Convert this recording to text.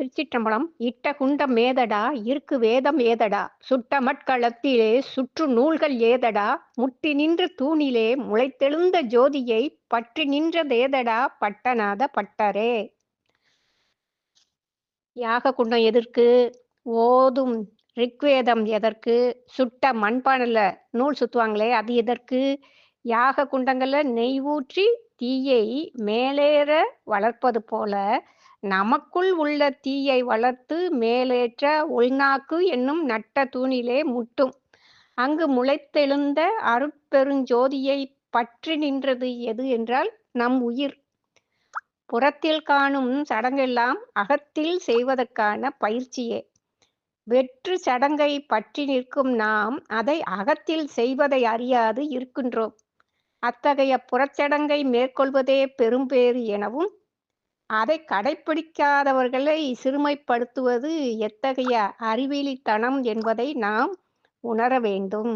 திருச்சிற்றம்பலம் இட்ட குண்டம் ஏதடா இருக்கு வேதம் ஏதடா? சுட்ட மட்களத்திலே சுற்று நூல்கள் ஏதடா? முட்டி நின்ற தூணிலே முளைத்தெழுந்த ஜோதியை பற்றி நின்றதேதடா பட்டநாத பட்டரே. யாக குண்டம் எதற்கு? ஓதும் ரிக்வேதம் எதற்கு? சுட்ட மண்பானைல நூல் சுத்துவாங்களே அது எதற்கு? யாக குண்டங்களில் நெய் ஊற்றி தீயை மேலேற வளர்ப்பது போல நமக்குள் உள்ள தீயை வளர்த்து மேலேற்ற உள்நாக்கு என்னும் நட்ட தூணிலே முட்டும். அங்கு முளைத்தெழுந்த அருட்பெருஞ்சோதியை பற்றி நின்றது எது என்றால் நம் உயிர். புறத்தில் காணும் சடங்கெல்லாம் அகத்தில் செய்வதற்கான பயிற்சியே. வெற்று சடங்கை பற்றி நிற்கும் நாம் அதை அகத்தில் செய்வதை அறியாது இருக்கின்றோம். அத்தகைய புறச்சடங்கை மேற்கொள்வதே பெரும்பேறு எனவும் அதை கடைப்பிடிக்காதவர்களை சிறுமைப்படுத்துவது எத்தகைய அறிவிலித்தனம் என்பதை நாம் உணர வேண்டும்.